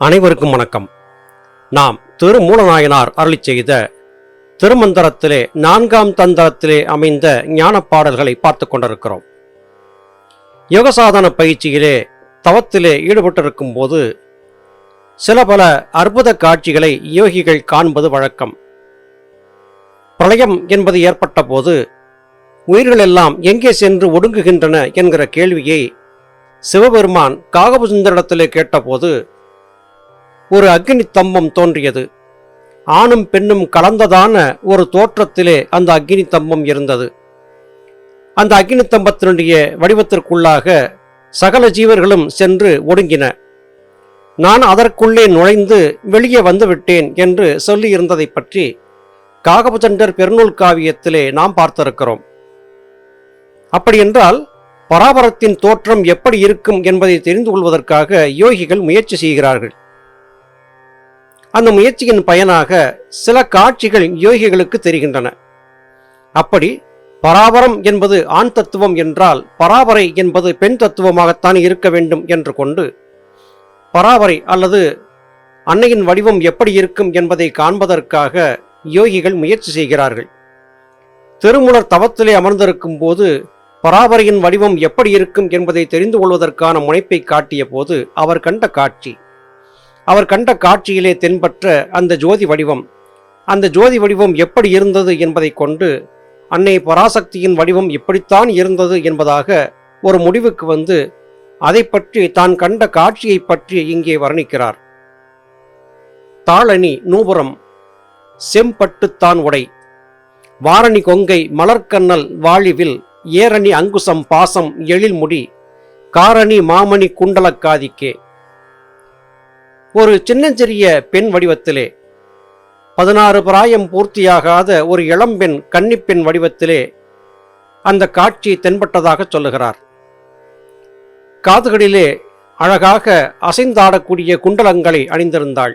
அனைவருக்கும் வணக்கம். நாம் திருமூலநாயனார் அருளி செய்த திருமந்திரத்திலே நான்காம் தந்திரத்திலே அமைந்த ஞானப் பாடல்களை பார்த்து கொண்டிருக்கிறோம். யோகசாதன பயிற்சியிலே தவத்திலே ஈடுபட்டிருக்கும் போது சில பல அற்புத காட்சிகளை யோகிகள் காண்பது வழக்கம். பிரளயம் என்பது ஏற்பட்ட போது உயிர்கள் எல்லாம் எங்கே சென்று ஒடுங்குகின்றன என்கிற கேள்வியை சிவபெருமான் காகபுசுந்தரிடத்திலே கேட்டபோது ஒரு அக்னி தம்பம் தோன்றியது. ஆணும் பெண்ணும் கலந்ததான ஒரு தோற்றத்திலே அந்த அக்னி தம்பம் இருந்தது. அந்த அக்னி தம்பத்தினுடைய வடிவத்திற்குள்ளாக சகல ஜீவர்களும் சென்று ஒடுங்கின. நான் அதற்குள்ளே நுழைந்து வெளியே வந்துவிட்டேன் என்று சொல்லியிருந்ததை பற்றி காகபுஜண்டர் பெருநூல் காவியத்திலே நாம் பார்த்திருக்கிறோம். அப்படியென்றால் பராபரத்தின் தோற்றம் எப்படி இருக்கும் என்பதை தெரிந்து கொள்வதற்காக யோகிகள் முயற்சி செய்கிறார்கள். அந்த முயற்சியின் பயனாக சில காட்சிகள் யோகிகளுக்கு தெரிகின்றன. அப்படி பராபரம் என்பது ஆண் தத்துவம் என்றால் பராபரை என்பது பெண் தத்துவமாகத்தான் இருக்க வேண்டும் என்று கொண்டு பராபரை அல்லது அன்னையின் வடிவம் எப்படி இருக்கும் என்பதை காண்பதற்காக யோகிகள் முயற்சி செய்கிறார்கள். திருமுலர் தவத்திலே அமர்ந்திருக்கும் போது பராபரையின் வடிவம் எப்படி இருக்கும் என்பதை தெரிந்து கொள்வதற்கான முனைப்பை காட்டிய போது அவர் கண்ட காட்சி அவர் கண்ட காட்சியிலே தென்பற்ற அந்த ஜோதி வடிவம். அந்த ஜோதி வடிவம் எப்படி இருந்தது என்பதை கொண்டு அன்னை பராசக்தியின் வடிவம் இப்படித்தான் இருந்தது என்பதாக ஒரு முடிவுக்கு வந்து அதை பற்றி தான் கண்ட காட்சியை பற்றி இங்கே வர்ணிக்கிறார். தாளணி நூபுரம் செம்பட்டுத்தான் உடை. வாரணி கொங்கை மலர்க்கண்ணல் வாழிவில் ஏரணி அங்குசம் பாசம் எழில்முடி காரணி மாமணி குண்டலக்காதிக்கே. ஒரு சின்னஞ்சிறிய பெண் வடிவத்திலே பதினாறு பிராயம் பூர்த்தியாகாத ஒரு இளம்பெண் கன்னிப்பெண் வடிவத்திலே அந்த காட்சி தென்பட்டதாக சொல்லுகிறார். காதுகளிலே அழகாக அசைந்தாடக்கூடிய குண்டலங்களை அணிந்திருந்தாள்.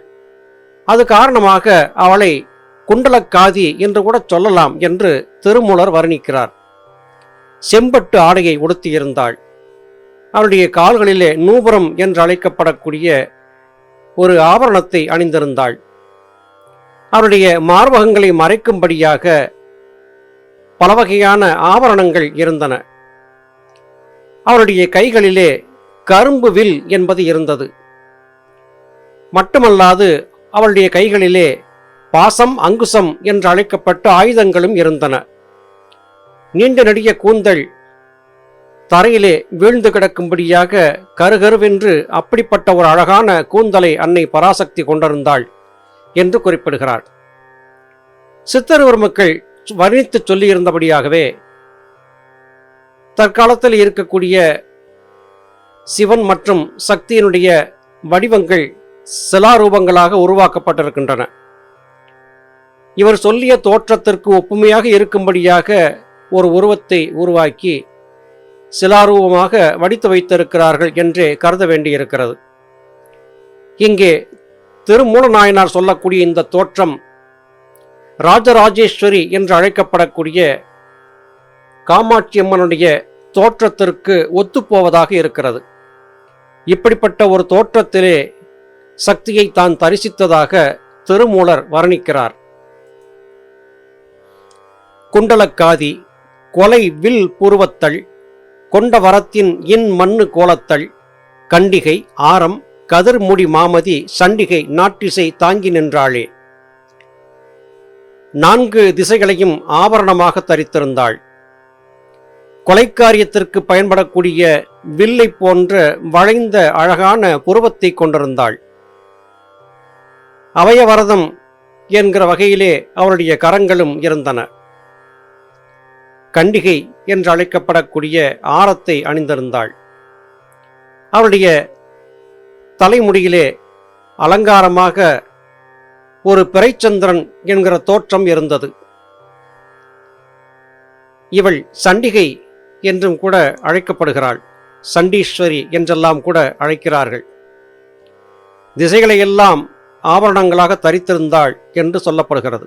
அது காரணமாக அவளை குண்டலக்காதி என்று கூட சொல்லலாம் என்று திருமூலர் வர்ணிக்கிறார். செம்பட்டு ஆடையை உடுத்தியிருந்தாள். அவளுடைய கால்களிலே நூபுரம் என்று அழைக்கப்படக்கூடிய ஒரு ஆபரணத்தை அணிந்திருந்தாள். அவருடைய மார்பகங்களை மறைக்கும்படியாக பல வகையான ஆபரணங்கள் இருந்தன. அவருடைய கைகளிலே கரும்பு வில் என்பது இருந்தது. மட்டுமல்லாது அவளுடைய கைகளிலே பாசம் அங்குசம் என்று அழைக்கப்பட்ட ஆயுதங்களும் இருந்தன. நீண்ட நெடிய கூந்தல் தரையிலே வீழ்ந்து கிடக்கும்படியாக கருகருவென்று அப்படிப்பட்ட ஒரு அழகான கூந்தலை அன்னை பராசக்தி கொண்டிருந்தாள் என்று குறிப்பிடுகிறார். சித்தருவர் மக்கள் வர்ணித்து சொல்லியிருந்தபடியாகவே தற்காலத்தில் இருக்கக்கூடிய சிவன் மற்றும் சக்தியினுடைய வடிவங்கள் சிலாரூபங்களாக உருவாக்கப்பட்டிருக்கின்றன. இவர் சொல்லிய தோற்றத்திற்கு ஒப்புமையாக இருக்கும்படியாக ஒரு உருவத்தை உருவாக்கி சிலாரூபமாக வடித்து வைத்திருக்கிறார்கள் என்றே கருத வேண்டியிருக்கிறது. இங்கே திருமூலநாயனார் சொல்லக்கூடிய இந்த தோற்றம் ராஜராஜேஸ்வரி என்று அழைக்கப்படக்கூடிய காமாட்சி அம்மனுடைய தோற்றத்திற்கு ஒத்துப்போவதாக இருக்கிறது. இப்படிப்பட்ட ஒரு தோற்றத்திலே சக்தியை தான் தரிசித்ததாக திருமூலர் வர்ணிக்கிறார். குண்டலக்காதி கொலை வில் புருவத்தள் கொண்ட வரத்தின் இன் மண்ணு கோலத்தள் கண்டிகை ஆரம் கதிர்முடி மாமதி சண்டிகை நாட்டிசை தாங்கி நின்றாளே. நான்கு திசைகளையும் ஆபரணமாக தரித்திருந்தாள். கொலைக்காரியத்திற்கு பயன்படக்கூடிய வில்லை போன்ற வளைந்த அழகான புருவத்தை கொண்டிருந்தாள். அவயவரதம் என்கிற வகையிலே அவருடைய கரங்களும் இருந்தன. கண்டிகை என்று அழைக்கப்படக்கூடிய ஆரத்தை அணிந்திருந்தாள். அவருடைய தலைமுடியிலே அலங்காரமாக ஒரு பிறைச்சந்திரன் என்கிற தோற்றம் இருந்தது. இவள் சண்டிகை என்றும் கூட அழைக்கப்படுகிறாள். சண்டீஸ்வரி என்றெல்லாம் கூட அழைக்கிறார்கள். திசைகளையெல்லாம் ஆபரணங்களாக தரித்திருந்தாள் என்று சொல்லப்படுகிறது.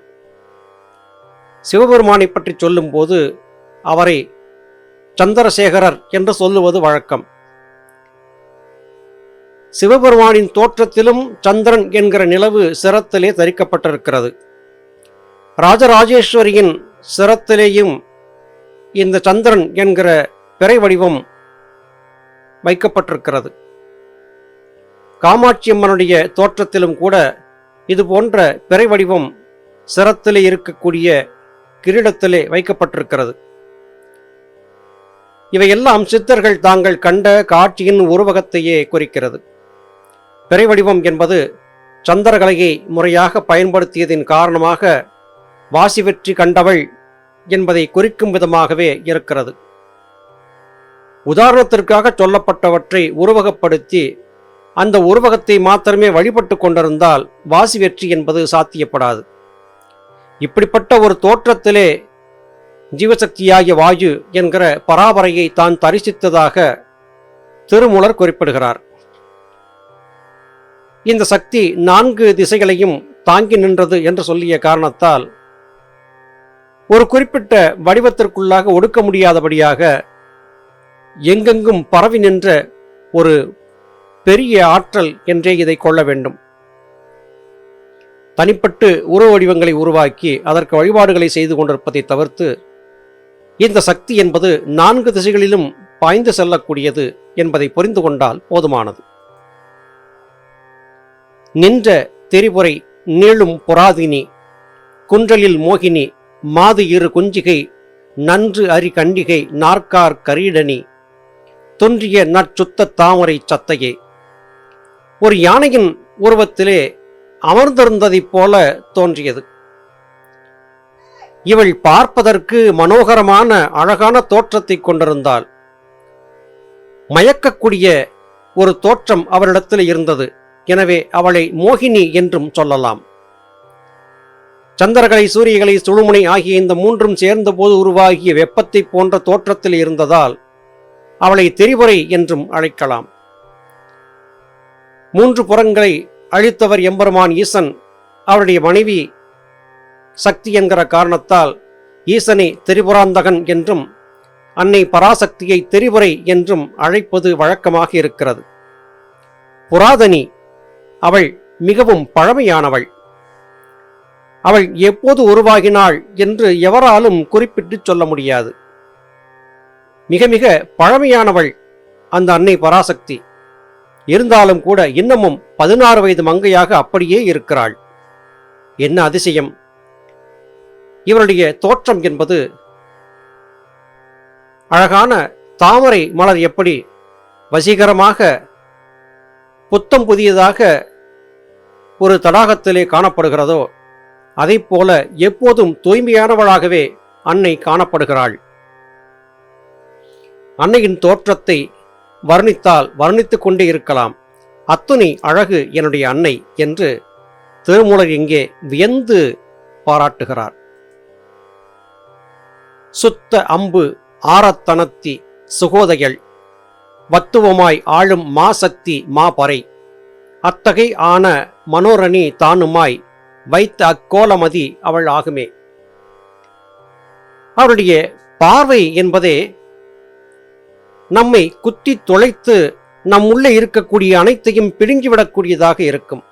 சிவபெருமானை பற்றி சொல்லும்போது அவரை சந்திரசேகரர் என்று சொல்லுவது வழக்கம். சிவபெருமானின் தோற்றத்திலும் சந்திரன் என்கிற நிலவு சிரத்திலே தரிக்கப்பட்டிருக்கிறது. ராஜராஜேஸ்வரியின் சிரத்திலேயும் இந்த சந்திரன் என்கிற பிறை வடிவம் வைக்கப்பட்டிருக்கிறது. காமாட்சி அம்மனுடைய தோற்றத்திலும் கூட இது போன்ற பிறை வடிவம் சிரத்திலே இருக்கக்கூடிய கிரீடத்திலே வைக்கப்பட்டிருக்கிறது. இவையெல்லாம் சித்தர்கள் தாங்கள் கண்ட காட்சியின் உருவகத்தையே குறிக்கிறது. பிறை வடிவம் என்பது சந்திரகலையை முறையாக பயன்படுத்தியதின் காரணமாக வாசி வெற்றி கண்டவள் என்பதை குறிக்கும் விதமாகவே இருக்கிறது. உதாரணத்திற்காக சொல்லப்பட்டவற்றை உருவகப்படுத்தி அந்த உருவகத்தை மாத்திரமே வழிபட்டு கொண்டிருந்தால் வாசி வெற்றி என்பது சாத்தியப்படாது. இப்படிப்பட்ட ஒரு தோற்றத்திலே ஜீவசக்தியாகிய வாயு என்கிற பராபரையை தான் தரிசித்ததாக திருமூலர் குறிப்பிடுகிறார். இந்த சக்தி நான்கு திசைகளையும் தாங்கி நின்றது என்று சொல்லிய காரணத்தால் ஒரு குறிப்பிட்ட வடிவத்திற்குள்ளாக ஒடுக்க முடியாதபடியாக எங்கெங்கும் பரவி நின்ற ஒரு பெரிய ஆற்றல் என்றே இதை கொள்ள வேண்டும். தனிப்பட்டு உருவ வடிவங்களை உருவாக்கி அதற்கு வழிபாடுகளை செய்து கொண்டிருப்பதை தவிர்த்து இந்த சக்தி என்பது நான்கு திசைகளிலும் பாய்ந்து செல்லக்கூடியது என்பதை புரிந்து கொண்டால் போதுமானது. நின்ற திரிபுரை நீளும் புராதினி குன்றலில் மோகினி மாது இரு குஞ்சிகை நன்று அரி கண்டிகை நாற்கார் கரீடனி தொன்றிய நற்சுத்த தாமரை சத்தையே. ஒரு யானையின் உருவத்திலே அமர்ந்திருந்ததைப் போல தோன்றியது. இவள் பார்ப்பதற்கு மனோகரமான அழகான தோற்றத்தை கொண்டிருந்தாள். மயக்கக்கூடிய ஒரு தோற்றம் அவரிடத்தில் இருந்தது. எனவே அவளை மோகினி என்றும் சொல்லலாம். சந்திரகலை சூரியகலை சுழுமுனை ஆகிய இந்த மூன்றும் சேர்ந்தபோது உருவாகிய வெப்பத்தை போன்ற தோற்றத்தில் இருந்ததால் அவளை தெரிவுரை என்றும் அழைக்கலாம். மூன்று புறங்களை அழித்தவர் எம்பெருமான் ஈசன் அவருடைய மனைவி சக்தி என்கிற காரணத்தால் ஈசனை திரிபுராந்தகன் என்றும் அன்னை பராசக்தியை தெரிவுரை என்றும் அழைப்பது வழக்கமாக இருக்கிறது. புராதனி அவள் மிகவும் பழமையானவள். அவள் எப்போது உருவாகினாள் என்று எவராலும் குறிப்பிட்டு சொல்ல முடியாது. மிக மிக பழமையானவள் அந்த அன்னை பராசக்தி. இருந்தாலும் கூட இன்னமும் பதினாறு வயது மங்கையாக அப்படியே இருக்கிறாள். என்ன அதிசயம்! இவருடைய தோற்றம் என்பது அழகான தாமரை மலர் எப்படி வசீகரமாக புத்தம் புதியதாக ஒரு தடாகத்திலே காணப்படுகிறதோ அதைப் போல எப்போதும் தூய்மையானவளாகவே அன்னை காணப்படுகிறாள். அன்னையின் தோற்றத்தை வர்ணித்தால் வர்ணித்துக் கொண்டே இருக்கலாம். அத்துணை அழகு என்னுடைய அன்னை என்று திருமூலர் இங்கே வியந்து பாராட்டுகிறார். சுத்த அம்பு ஆரத்தனத்தி சுகோதையள் வத்துவமாய் ஆளும் மாசக்தி மாபறை அத்தகை ஆன மனோரணி தானுமாய் வைத்த அக்கோலமதி அவள் ஆகுமே. அவருடைய பார்வை என்பதே நம்மை குத்தி தொலைத்து நம் உள்ளே இருக்கக்கூடிய அனைத்தையும் பிடுங்கிவிடக்கூடியதாக இருக்கும்.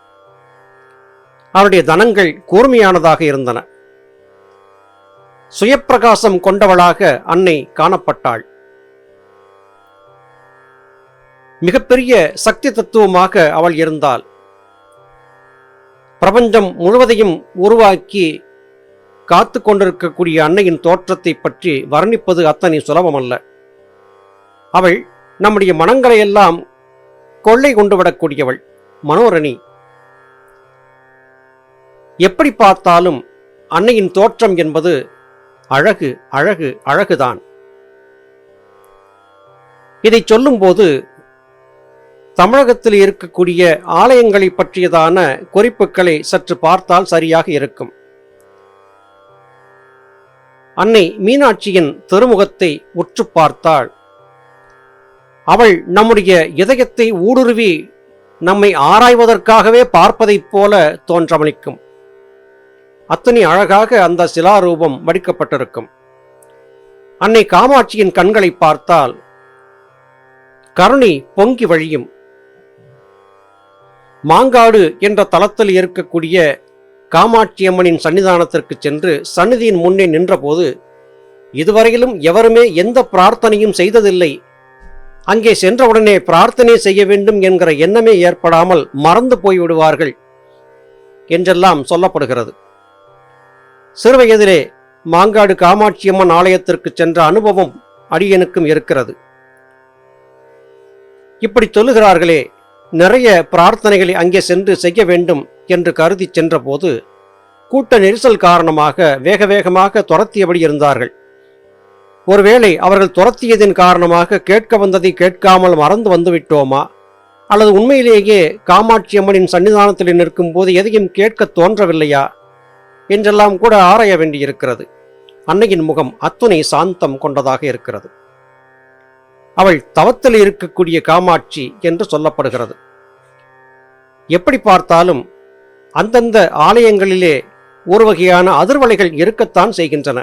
அவருடைய தனங்கள் கூர்மையானதாக இருந்தன. சுயப்பிரகாசம் கொண்டவளாக அன்னை காணப்பட்டாள். மிகப்பெரிய சக்தி தத்துவமாக அவள் இருந்தாள். பிரபஞ்சம் முழுவதையும் உருவாக்கி காத்து கொண்டிருக்கக்கூடிய அன்னையின் தோற்றத்தை பற்றி வர்ணிப்பது அத்தனை சுலபமல்ல. அவள் நம்முடைய மனங்களை எல்லாம் கொள்ளை கொண்டு விடக்கூடியவள் மனோரணி. எப்படி பார்த்தாலும் அன்னையின் தோற்றம் என்பது அழகு அழகு அழகுதான். இதை சொல்லும்போது தமிழகத்தில் இருக்கக்கூடிய ஆலயங்களை பற்றியதான குறிப்புகளை சற்று பார்த்தால் சரியாக இருக்கும். அன்னை மீனாட்சியின் திருமுகத்தை உற்று பார்த்தாள். அவள் நம்முடைய இதயத்தை ஊடுருவி நம்மை ஆராய்வதற்காகவே பார்ப்பதைப் போல தோன்றமளிக்கும். அத்தனை அழகாக அந்த சிலாரூபம் வடிக்கப்பட்டிருக்கும். அன்னை காமாட்சியின் கண்களை பார்த்தால் கருணை பொங்கி வழியும். மாங்காடு என்ற தளத்தில் இருக்கக்கூடிய காமாட்சி அம்மனின் சன்னிதானத்திற்கு சென்று சந்நிதியின் முன்னே நின்றபோது இதுவரையிலும் எவருமே எந்த பிரார்த்தனையும் செய்ததில்லை. அங்கே சென்றவுடனே பிரார்த்தனை செய்ய வேண்டும் என்கிற எண்ணமே ஏற்படாமல் மறந்து போய்விடுவார்கள் என்றெல்லாம் சொல்லப்படுகிறது. சிறுவயதிலே மாங்காடு காமாட்சியம்மன் ஆலயத்திற்கு சென்ற அனுபவம் அடியனுக்கும் இருக்கிறது இப்படி சொல்லுகிறார்களே நிறைய பிரார்த்தனைகளை அங்கே சென்று செய்ய வேண்டும் என்று கருதி சென்றபோது கூட்ட நெரிசல் காரணமாக வேக வேகமாக துரத்தியபடி இருந்தார்கள். ஒருவேளை அவர்கள் துரத்தியதின் காரணமாக கேட்க வந்ததை கேட்காமல் மறந்து வந்துவிட்டோமா அல்லது உண்மையிலேயே காமாட்சி அம்மனின் சன்னிதானத்தில் நிற்கும் போது எதையும் கேட்க தோன்றவில்லையா? என்றெல்லாம் கூட ஆராய வேண்டியிருக்கிறது. அன்னையின் முகம் அத்துணை சாந்தம் கொண்டதாக இருக்கிறது. அவள் தவத்தில் இருக்கக்கூடிய காமாட்சி என்று சொல்லப்படுகிறது. எப்படி பார்த்தாலும் அந்தந்த ஆலயங்களிலே ஒரு வகையான அதிர்வலைகள் இருக்கத்தான் செய்கின்றன.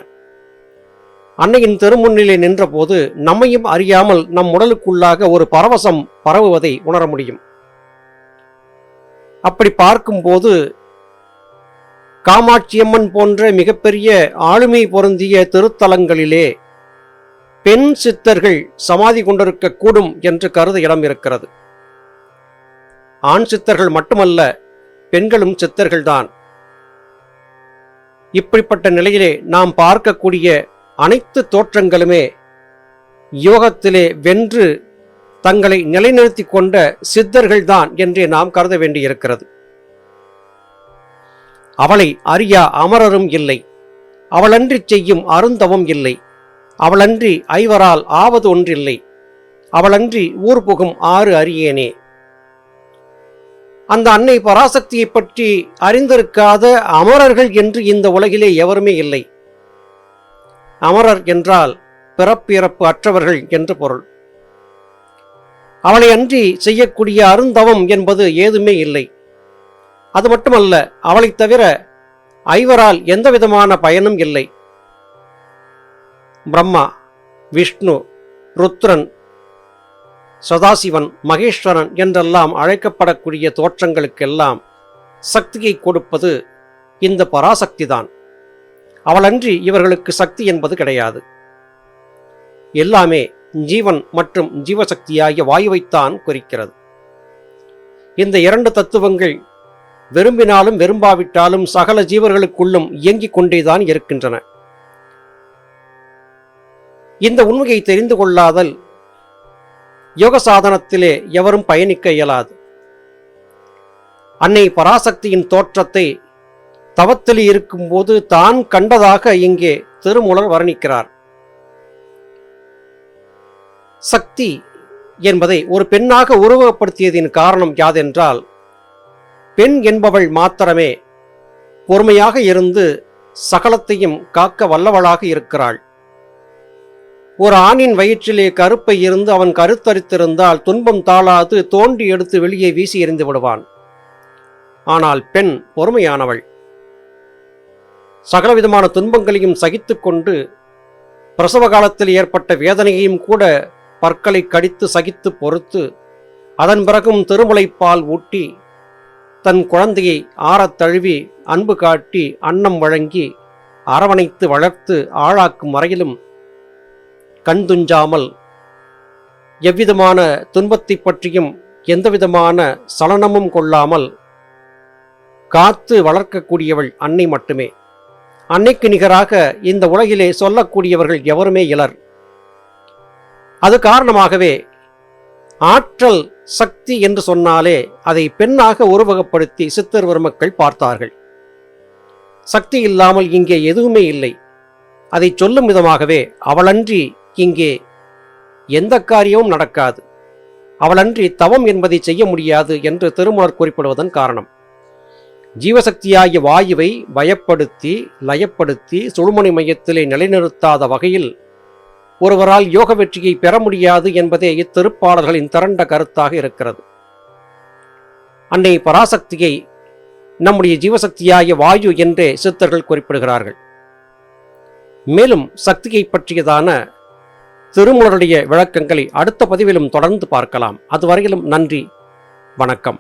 அன்னையின் திருமுன்னிலே நின்றபோது நம்மையும் அறியாமல் நம் உடலுக்குள்ளாக ஒரு பரவசம் பரவுவதை உணர முடியும். அப்படி பார்க்கும்போது காமாட்சியம்மன் போன்ற மிகப்பெரிய ஆளுமை பொருந்திய திருத்தலங்களிலே பெண் சித்தர்கள் சமாதி கொண்டிருக்க கூடும் என்று கருத இடம் இருக்கிறது ஆண் சித்தர்கள் மட்டுமல்ல பெண்களும் சித்தர்கள்தான். இப்படிப்பட்ட நிலையிலே நாம் பார்க்கக்கூடிய அனைத்து தோற்றங்களுமே யோகத்திலே வென்று தங்களை நிலைநிறுத்திக் கொண்ட சித்தர்கள்தான் என்றே நாம் கருத வேண்டியிருக்கிறது. அவளை அறியா அமரரும் இல்லை. அவளன்றி செய்யும் அருந்தவம் இல்லை. அவளன்றி ஐவரால் ஆவது ஒன்றில்லை. அவளன்றி ஊர் புகும் ஆறு அறியேனே அந்த அன்னை பராசக்தியை பற்றி அறிந்திருக்காத அமரர்கள் என்று இந்த உலகிலே எவருமே இல்லை. அமரர் என்றால் பிறப்பிறப்பு அற்றவர்கள் என்று பொருள். அவளை அன்றி செய்யக்கூடிய அருந்தவம் என்பது ஏதுமே இல்லை. அது மட்டுமல்ல அவளைத் தவிர ஐவரால் எந்தவிதமான பயனும் இல்லை. பிரம்மா விஷ்ணு ருத்ரன் சதாசிவன் மகேஸ்வரன் என்றெல்லாம் அழைக்கப்படக்கூடிய தோற்றங்களுக்கெல்லாம் சக்தியை கொடுப்பது இந்த பராசக்திதான். அவளன்றி இவர்களுக்கு சக்தி என்பது கிடையாது. எல்லாமே ஜீவன் மற்றும் ஜீவசக்தியாகிய வாயுவைத்தான் குறிக்கிறது. இந்த இரண்டு தத்துவங்கள் விரும்பினாலும் விரும்பாவிட்டாலும் சகல ஜீவர்களுக்குள்ளும் இயங்கிக் கொண்டேதான் இருக்கின்றன. இந்த உண்மையை தெரிந்து கொள்ளாதல் யோக சாதனத்திலே எவரும் பயணிக்க இயலாது. அன்னை பராசக்தியின் தோற்றத்தை தவத்தில் இருக்கும்போது தான் கண்டதாக இங்கே திருமூலர் வர்ணிக்கிறார். சக்தி என்பதை ஒரு பெண்ணாக உருவகப்படுத்தியதின் காரணம் யாதென்றால் பெண் என்பவள் மாத்திரமே பொறுமையாக இருந்து சகலத்தையும் காக்க வல்லவளாக இருக்கிறாள். ஒரு ஆணின் வயிற்றிலே கருப்பை இருந்து அவன் கருத்தரித்திருந்தால் துன்பம் தாளாது தோண்டி எடுத்து வெளியே வீசி எறிந்து விடுவான். ஆனால் பெண் பொறுமையானவள். சகலவிதமான துன்பங்களையும் சகித்துக்கொண்டு பிரசவ காலத்தில் ஏற்பட்ட வேதனையையும் கூட பற்களை கடித்து சகித்து பொறுத்து அதன் பிறகும் திருமுலைப்பால் ஊட்டி தன் குழந்தையை ஆறத் தழுவி அன்பு காட்டி அன்னம் வழங்கி அரவணைத்து வளர்த்து ஆளாக்கும் வரையிலும் கண் துஞ்சாமல் எவ்விதமான துன்பத்தை பற்றியும் எந்தவிதமான சலனமும் கொள்ளாமல் காத்து வளர்க்கக்கூடியவள் அன்னை மட்டுமே. அன்னைக்கு நிகராக இந்த உலகிலே சொல்லக்கூடியவர்கள் எவருமே இலர். அது காரணமாகவே ஆற்றல் சக்தி என்று சொன்னாலே அதை பெண்ணாக உருவகப்படுத்தி சித்தர் மக்கள் பார்த்தார்கள். சக்தி இல்லாமல் இங்கே எதுவுமே இல்லை. அதை சொல்லும் விதமாகவே அவளன்றி இங்கே எந்த காரியமும் நடக்காது. அவளன்றி தவம் என்பதை செய்ய முடியாது என்று திருமலர் குறிப்பிடுவதன் காரணம். ஜீவசக்தியாகிய வாயுவை பயப்படுத்தி லயப்படுத்தி சுழுமணி மையத்திலே நிலைநிறுத்தாத வகையில் ஒருவரால் யோக வெற்றியை பெற முடியாது என்பதே இத்திருப்பாளர்களின் திரண்ட கருத்தாக இருக்கிறது. அன்னை பராசக்தியை நம்முடைய ஜீவசக்தியாகிய வாயு என்றே சித்தர்கள் குறிப்பிடுகிறார்கள். மேலும் சக்தியை பற்றியதான திருமுலருடைய விளக்கங்களை அடுத்த பதிவிலும் தொடர்ந்து பார்க்கலாம். அதுவரையிலும் நன்றி வணக்கம்.